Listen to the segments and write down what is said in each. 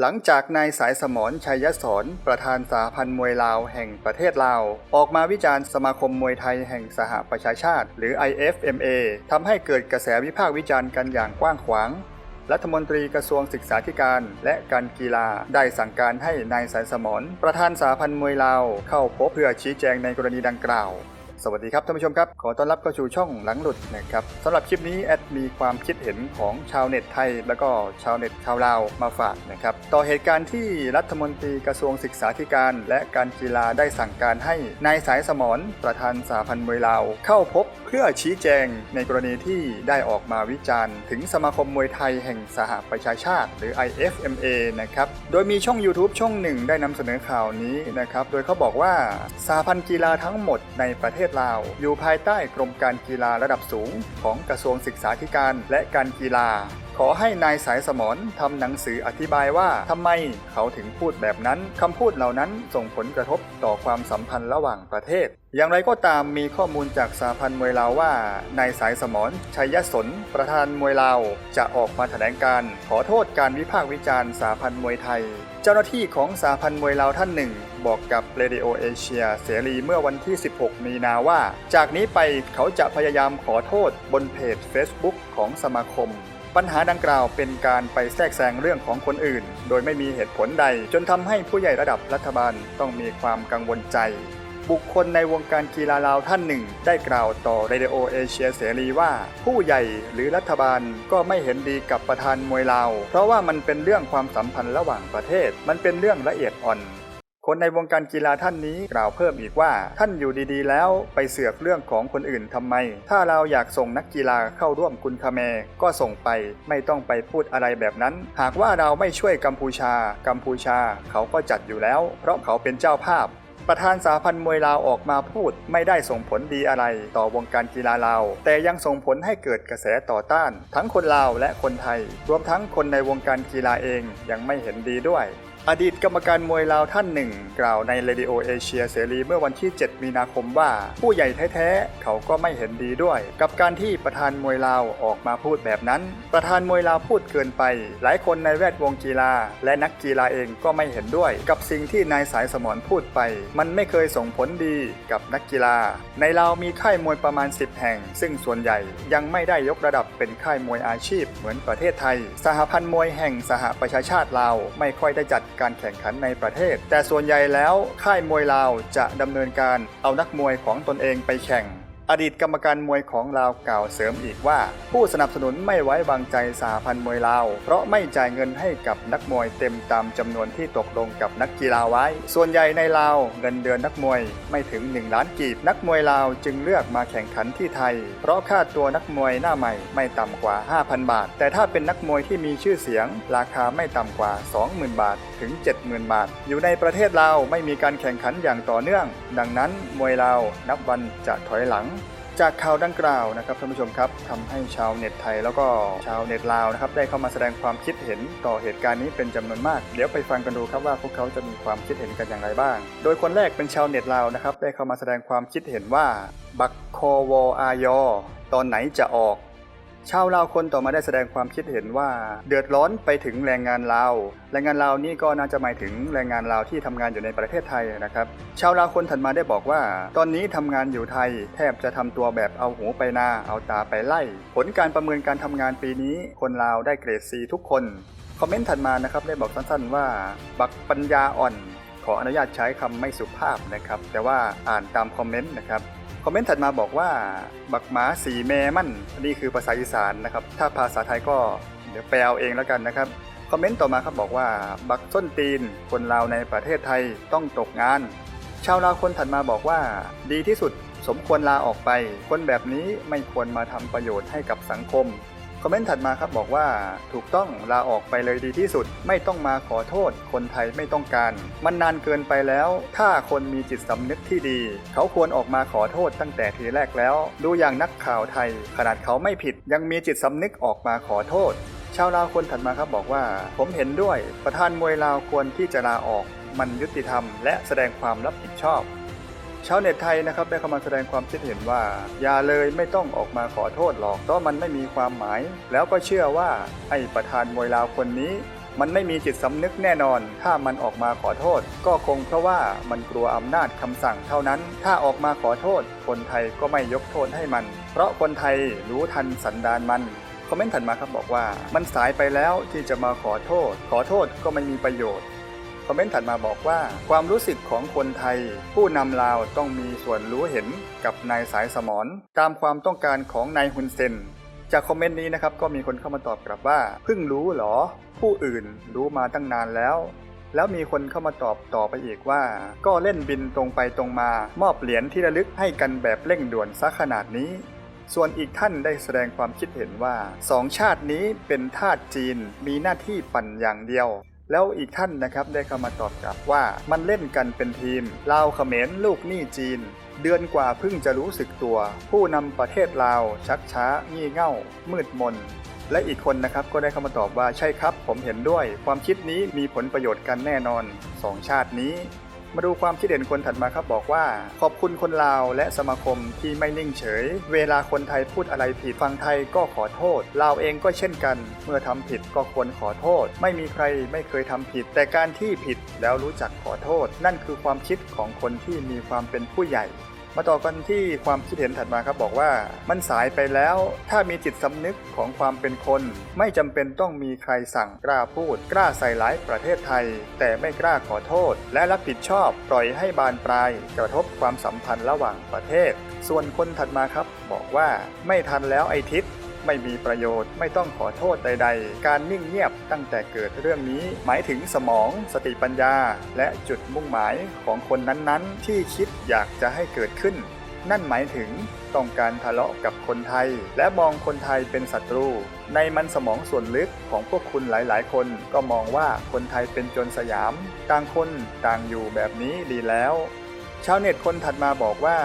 หลังจากนายสายสมรชัยสอนประธานสาพันธ์มวยลาวแห่งประเทศลาว ออกมาวิจารณ์สมาคมมวยไทยแห่งสหประชาชาติ หรือ IFMA ทำให้เกิดกระแสวิพากษ์วิจารณ์กันอย่างกว้างขวางรัฐมนตรีกระทรวงศึกษาธิการและการกีฬาได้สั่งการให้นายสายสมรประธานสาพันธ์มวยลาวเข้าพบเพื่อชี้แจงในกรณีดังกล่าว สวัสดีครับท่านผู้ชมครับ ขอต้อนรับเข้าสู่ช่องหลังหลุดนะครับสำหรับคลิปนี้แอดมีความคิดเห็นของชาวเน็ตไทย แล้วก็ชาวเน็ตชาวลาวมาฝากนะครับต่อเหตุการณ์ที่รัฐมนตรีกระทรวงศึกษาธิการ และการกีฬาได้สั่งการให้นายสายสมรประธานสาพันธ์มวยลาว เข้าพบเพื่อชี้แจงในกรณีที่ได้ออกมาวิจารณ์ ถึงสมาคมมวยไทยแห่งสหประชาชาติ หรือ IFMA นะครับโดยมีช่อง YouTube ช่องหนึ่งได้นำเสนอข่าวนี้นะครับโดยเขาบอกว่าสาพันธ์กีฬาทั้งหมดในประเทศลาว อยู่ภายใต้กรมการกีฬาระดับสูง ของกระทรวงศึกษาธิการและการกีฬา ขอให้นายสายสมรทำหนังสืออธิบายว่าทำไมเขาถึงพูดแบบนั้นคำพูดเหล่านั้นส่งผลกระทบต่อความสัมพันธ์ระหว่างประเทศ อย่างไรก็ตามมีข้อมูลจากสาพันธ์มวยลาวว่านายสายสมรชัยสนประธานมวยลาวจะออกมาแถลงการขอโทษการวิพากษ์วิจารณ์สาพันธ์มวยไทย เจ้าหน้าที่ของสาพันธ์มวยลาวท่านหนึ่ง บอกกับเรดิโอเอเชียเสรีเมื่อวันที่ 16 มีนาว่า จากนี้ไปเขาจะพยายามขอโทษบนเพจ Facebook ของสมาคม ปัญหาดังกล่าวเป็นการไปแทรกแซงเรื่องของคนอื่น โดยไม่มีเหตุผลใด จนทำให้ผู้ใหญ่ระดับรัฐบาลต้องมีความกังวลใจบุคคลในวงการกีฬาลาวท่านหนึ่ง ได้กล่าวต่อเรดิโอเอเชียเสรีว่า ผู้ใหญ่หรือรัฐบาลก็ไม่เห็นดีกับประธานมวยลาว เพราะว่ามันเป็นเรื่องความสัมพันธ์ระหว่างประเทศ มันเป็นเรื่องละเอียดอ่อน คนในวงการกีฬาท่านนี้กล่าวเพิ่มอีกว่า ท่านอยู่ดีๆ แล้วไปเสือกเรื่องของคนอื่นทำไม ถ้าเราอยากส่งนักกีฬาเข้าร่วมกุนคาแมก็ส่งไปไม่ต้องไปพูดอะไรแบบนั้น หากว่าเราไม่ช่วยกัมพูชา กัมพูชาเขาก็จัดอยู่แล้ว เพราะเขาเป็นเจ้าภาพประธานสาพันธ์มวยลาวออกมาพูดไม่ได้ส่งผลดีอะไรต่อวงการกีฬาลาว แต่ยังส่งผลให้เกิดกระแสต่อต้าน ทั้งคนลาวและคนไทย รวมทั้งคนในวงการกีฬาเองยังไม่เห็นดีด้วย อดีตกรรมการมวยลาวท่านหนึ่ง กล่าวในเรดิโอเอเชียเสรีเมื่อวันที่ 7 มีนาคมว่า ผู้ใหญ่แท้ๆ เขาก็ไม่เห็นดีด้วย กับการที่ประธานมวยลาวออกมาพูดแบบนั้น ประธานมวยลาวพูดเกินไป หลายคนในแวดวงกีฬา และนักกีฬาเองก็ไม่เห็นด้วย กับสิ่งที่นายสายสมรพูดไป มันไม่เคยส่งผลดีกับนักกีฬา ในลาวมีค่ายมวยประมาณ 10 แห่ง ซึ่งส่วนใหญ่ยังไม่ได้ยกระดับเป็นค่ายมวยอาชีพ เหมือนประเทศไทย สหพันธ์มวยแห่งสหประชาชาติลาวไม่ค่อยได้จัดการแข่งขันในประเทศ แต่ส่วนใหญ่แล้วค่ายมวยลาวจะดำเนินการเอานักมวยของตนเองไปแข่ง อดีตกรรมการมวยของลาวกล่าวเสริมอีกว่า ผู้สนับสนุนไม่ไว้วางใจสหพันธ์มวยลาว เพราะไม่จ่ายเงินให้กับนักมวยเต็มตามจำนวนที่ตกลงกับนักกีฬาไว้ ส่วนใหญ่ในลาวเงินเดือนนักมวยไม่ถึง 1 ล้านกีบ นักมวยลาวจึงเลือกมาแข่งขันที่ไทย เพราะค่าตัวนักมวยหน้าใหม่ไม่ต่ำกว่า 5,000 บาท แต่ถ้าเป็นนักมวยที่มีชื่อเสียง ราคาไม่ต่ำกว่า 20,000 บาท ถึง 70,000 บาท อยู่ในประเทศลาไม่มีการแข่งขันอย่างต่อเนื่อง ดังนั้นมวยลาวนับวันจะถอยหลัง จากข่าวดังกล่าวนะครับท่านผู้ชมครับทำให้ชาวเน็ตไทยแล้วก็ชาวเน็ตลาวนะครับได้เข้ามาแสดงความคิดเห็นต่อเหตุการณ์นี้เป็นจำนวนมาก เดี๋ยวไปฟังกันดูครับว่าพวกเขาจะมีความคิดเห็นกันอย่างไรบ้าง โดยคนแรกเป็นชาวเน็ตลาวนะครับได้เข้ามาแสดงความคิดเห็นว่าบักคอวออายอตอนไหนจะออก ชาวลาวคนต่อมาได้แสดงความคิดเห็นว่า เดือดร้อนไปถึงแรงงานลาว แรงงานลาวนี่ก็น่าจะหมายถึงแรงงานลาวที่ทำงานอยู่ในประเทศไทยนะครับ ชาวลาวคนถัดมาได้บอกว่า ตอนนี้ทำงานอยู่ไทย แทบจะทำตัวแบบเอาหูไปนาเอาตาไปไล่ ผลการประเมินการทำงานปีนี้ คนลาวได้เกรด C ทุกคน คอมเมนต์ถัดมานะครับได้บอกสั้นๆว่า บักปัญญาอ่อน ขออนุญาตใช้คำไม่สุภาพนะครับ แต่ว่าอ่านตามคอมเมนต์นะครับ คอมเมนต์ถัดมาบอกว่า บักหมาสีแม่มั่นนี่คือภาษาอีสานนะครับ ถ้าภาษาไทยก็เดี๋ยวแปลเอาเองแล้วกันนะครับ คอมเมนต์ต่อมาครับบอกว่า บักส้นตีน คนลาวในประเทศไทยต้องตกงาน ชาวลาวคนถัดมาบอกว่า ดีที่สุดสมควรลาออกไป คนแบบนี้ไม่ควรมาทำประโยชน์ให้กับสังคม คอมเมนต์ถัดมาครับบอกว่าถูกต้องลาออกไปเลยดีที่สุด ไม่ต้องมาขอโทษ คนไทยไม่ต้องการ มันนานเกินไปแล้ว ถ้าคนมีจิตสำนึกที่ดี เขาควรออกมาขอโทษตั้งแต่ทีแรกแล้ว ดูอย่างนักข่าวไทย ขนาดเขาไม่ผิด ยังมีจิตสำนึกออกมาขอโทษ ชาวลาวคนถัดมาครับบอกว่า ผมเห็นด้วย ประธานมวยลาวควรที่จะลาออก มันยุติธรรม และแสดงความรับผิดชอบ ชาวเน็ตไทยนะครับได้เข้ามาแสดงความคิดเห็นว่า อย่าเลยไม่ต้องออกมาขอโทษหรอกเพราะมันไม่มีความหมาย แล้วก็เชื่อว่าไอ้ประธานมวยลาวคนนี้มันไม่มีจิตสำนึกแน่นอน ถ้ามันออกมาขอโทษ ก็คงเพราะว่ามันกลัวอำนาจคำสั่งเท่านั้น ถ้าออกมาขอโทษ คนไทยก็ไม่ยกโทษให้มัน เพราะคนไทยรู้ทันสันดานมัน คอมเมนต์ถัดมาครับบอกว่า มันสายไปแล้วที่จะมาขอโทษ ขอโทษก็ไม่มีประโยชน์ คอมเมนต์ถัดมาบอกว่า ความรู้สึกของคนไทย ผู้นำลาวต้องมีส่วนรู้เห็นกับนายสายสมรตามความต้องการของนายฮุนเซนจากคอมเมนต์นี้นะครับก็มีคนเข้ามาตอบกลับว่าเพิ่งรู้เหรอ ผู้อื่นรู้มาตั้งนานแล้ว แล้วมีคนเข้ามาตอบต่อไปอีกว่า ก็เล่นบินตรงไปตรงมา มอบเหรียญที่ระลึกให้กันแบบเร่งด่วนซะขนาดนี้ ส่วนอีกท่านได้แสดงความคิดเห็นว่าสองชาตินี้เป็นทาสจีนมีหน้าที่ปั่นอย่างเดียว แล้วอีกท่านนะครับได้เข้ามาตอบกลับว่ามันเล่นกันเป็นทีมลาวเขมรลูกหนี้จีน เดือนกว่าเพิ่งจะรู้สึกตัว ผู้นำประเทศลาว ชักช้า งี่เง่า มืดมน และอีกคนนะครับก็ได้เข้ามาตอบว่าใช่ครับ ผมเห็นด้วย ความคิดนี้มีผลประโยชน์กันแน่นอนสองชาตินี้ มาดูความคิดเห็นคนถัดมาครับบอกว่า ขอบคุณคนลาวและสมาคมที่ไม่นิ่งเฉย เวลาคนไทยพูดอะไรผิดฟังไทยก็ขอโทษลาวเองก็เช่นกัน เมื่อทำผิดก็ควรขอโทษ ไม่มีใครไม่เคยทำผิด แต่การที่ผิดแล้วรู้จักขอโทษ นั่นคือความคิดของคนที่มีความเป็นผู้ใหญ่ มาต่อกันที่ความคิดเห็นถัดมาครับบอกว่ามันสายไปแล้ว ถ้ามีจิตสำนึกของความเป็นคน ไม่จำเป็นต้องมีใครสั่งกล้าพูด กล้าใส่ร้ายประเทศไทย แต่ไม่กล้าขอโทษ และรับผิดชอบปล่อยให้บานปลาย กระทบความสัมพันธ์ระหว่างประเทศ ส่วนคนถัดมาครับ บอกว่าไม่ทันแล้วไอทิศ ไม่มีประโยชน์ ไม่ต้องขอโทษใด ๆ การนิ่งเงียบตั้งแต่เกิดเรื่องนี้ หมายถึงสมองสติปัญญา และจุดมุ่งหมายของคนนั้นๆ ที่คิดอยากจะให้เกิดขึ้น นั่นหมายถึงต้องการทะเลาะกับคนไทย และมองคนไทยเป็นศัตรู ในมันสมองส่วนลึกของพวกคุณหลายๆ คนก็มองว่าคนไทยเป็นจรสยาม ต่างคนต่างอยู่แบบนี้ดีแล้ว ชาวเน็ตคนถัดมาบอกว่า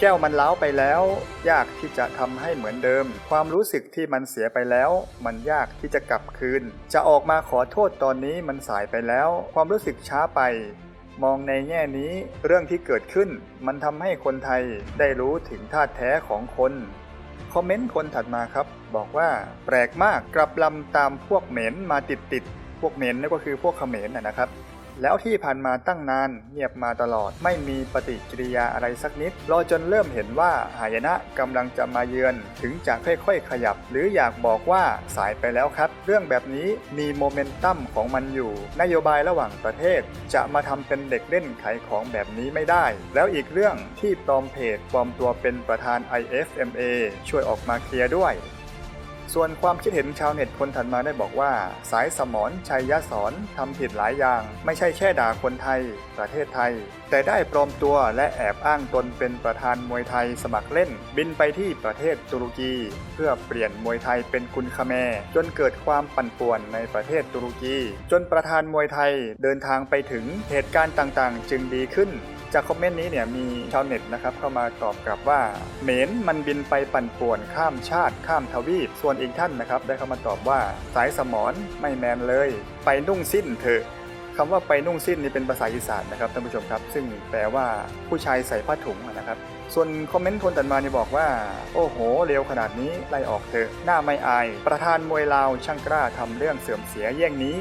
แก้วมันเล้าไปแล้ว ยากที่จะทำให้เหมือนเดิม ความรู้สึกที่มันเสียไปแล้ว มันยากที่จะกลับคืน จะออกมาขอโทษตอนนี้มันสายไปแล้ว ความรู้สึกช้าไป มองในแง่นี้เรื่องที่เกิดขึ้น มันทำให้คนไทยได้รู้ถึงท่าแท้ของคนคอมเมนต์คนถัดมาครับ บอกว่าแปลกมากกลับลำตามพวกเหม็นมาติดติดพวกเหม็นนี่นก็คือพวกเขมรนนะครับ แล้วที่ผ่านมาตั้งนานเงียบมาตลอด ไม่มีปฏิกิริยาอะไรสักนิด รอจนเริ่มเห็นว่าหายนะกำลังจะมาเยือน ถึงจะค่อยๆขยับ หรืออยากบอกว่าสายไปแล้วครับ เรื่องแบบนี้มีโมเมนตัมของมันอยู่ นโยบายระหว่างประเทศ จะมาทำเป็นเด็กเล่นขายของแบบนี้ไม่ได้ แล้วอีกเรื่องที่ปลอมเพจปลอมตัวเป็นประธาน IFMA ช่วยออกมาเคลียร์ด้วย ส่วนความคิดเห็นชาวเน็ตคนถัดมาได้บอกว่า สายสมรชัยยศรทำผิดหลายอย่าง ไม่ใช่แค่ด่าคนไทย ประเทศไทย แต่ได้ปลอมตัวและแอบอ้างตนเป็นประธานมวยไทยสมัครเล่น บินไปที่ประเทศตุรกี เพื่อเปลี่ยนมวยไทยเป็นคุณคาแมจนเกิดความปั่นป่วนในประเทศตุรกี จนประธานมวยไทยเดินทางไปถึงเหตุการณ์ต่างๆ จึงดีขึ้น จากคอมเมนต์นี้เนี่ยมีชาวเน็ตนะครับเข้ามาตอบกลับว่าเหม็นมันบินไปปั่นป่วนข้ามชาติข้ามทวีป ส่วนอีกท่านนะครับได้เข้ามาตอบว่าสายสมอนไม่แมนเลย ไปนุ่งสิ้นเถอะคำว่าไปนุ่งสิ้นนี่เป็นภาษาอีสานนะครับท่านผู้ชมครับ ซึ่งแปลว่าผู้ชายใส่ผ้าถุงนะครับส่วนคอมเมนต์คนตัดมานี่บอกว่า โอ้โห เร็วขนาดนี้ไล่ออกเถอะหน้าไม่อาย ประธานมวยลาวช่างกล้าทำเรื่องเสื่อมเสียเยี่ยงนี้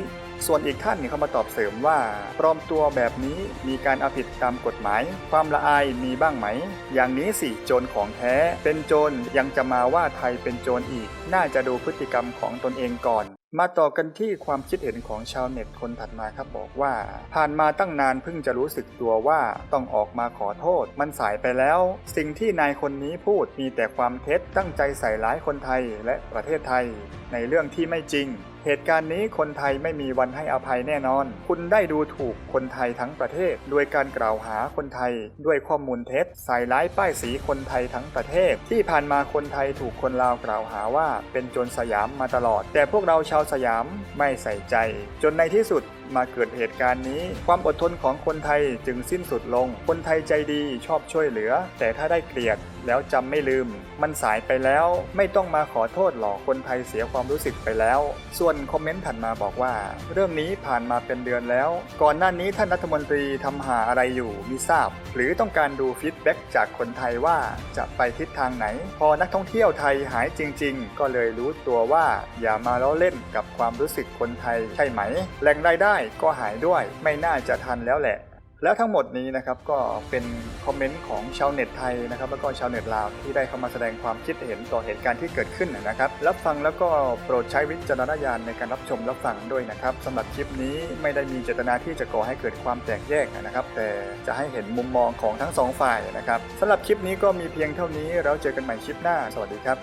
ส่วนอีกท่านนี่เขามาตอบเสริมว่าปลอมตัวแบบนี้มีการเอาผิดตามกฎหมาย ความละอายมีบ้างไหม อย่างนี้สิโจรของแท้ เป็นโจรยังจะมาว่าไทยเป็นโจรอีก น่าจะดูพฤติกรรมของตนเองก่อน มาต่อกันที่ความคิดเห็นของชาวเน็ตคนถัดมาครับบอกว่า ผ่านมาตั้งนานเพิ่งจะรู้สึกตัวว่าต้องออกมาขอโทษ มันสายไปแล้ว สิ่งที่นายคนนี้พูดมีแต่ความเท็จตั้งใจใส่ร้ายคนไทยและประเทศไทย ในเรื่องที่ไม่จริง เหตุการณ์นี้คนไทยไม่มีวันให้อภัยแน่นอน คุณได้ดูถูกคนไทยทั้งประเทศ โดยการกล่าวหาคนไทย ด้วยข้อมูลเท็จใส่ร้ายป้ายสีคนไทยทั้งประเทศ ที่ผ่านมาคนไทยถูกคนลาวกล่าวหาว่าเป็นโจรสยามมาตลอด แต่พวกเราชาวสยามไม่ใส่ใจ จนในที่สุด มาเกิดเหตุการณ์นี้ ความอดทนของคนไทยจึงสิ้นสุดลง คนไทยใจดีชอบช่วยเหลือ แต่ถ้าได้เกลียดแล้วจำไม่ลืม มันสายไปแล้วไม่ต้องมาขอโทษหรอกคนไทยเสียความรู้สึกไปแล้ว ส่วนคอมเมนต์ถัดมาบอกว่า เรื่องนี้ผ่านมาเป็นเดือนแล้ว ก่อนหน้านี้ท่านรัฐมนตรีทำหาอะไรอยู่มิทราบ หรือต้องการดูฟีดแบ็กจากคนไทยว่าจะไปทิศทางไหน พอนักท่องเที่ยวไทยหายจริง ๆ ก็เลยรู้ตัวว่าอย่ามาล้อเล่นกับความรู้สึกคนไทยใช่ไหมแหล่งรายได้ก็หายด้วย ไม่น่าจะทันแล้วแหละ แล้วทั้งหมดนี้นะครับก็เป็นคอมเมนต์ของชาวเน็ตไทยนะครับแล้วก็ชาวเน็ตลาวที่ได้เข้ามาแสดงความคิดเห็นต่อเหตุการณ์ที่เกิดขึ้นนะครับ รับฟังแล้วก็โปรดใช้วิจารณญาณในการรับชมรับฟังด้วยนะครับสำหรับคลิปนี้ไม่ได้มีเจตนาที่จะก่อให้เกิดความแตกแยกนะครับ แต่จะให้เห็นมุมมองของทั้งสองฝ่ายนะครับสำหรับคลิปนี้ก็มีเพียงเท่านี้แล้วเจอกันใหม่คลิปหน้า สวัสดีครับ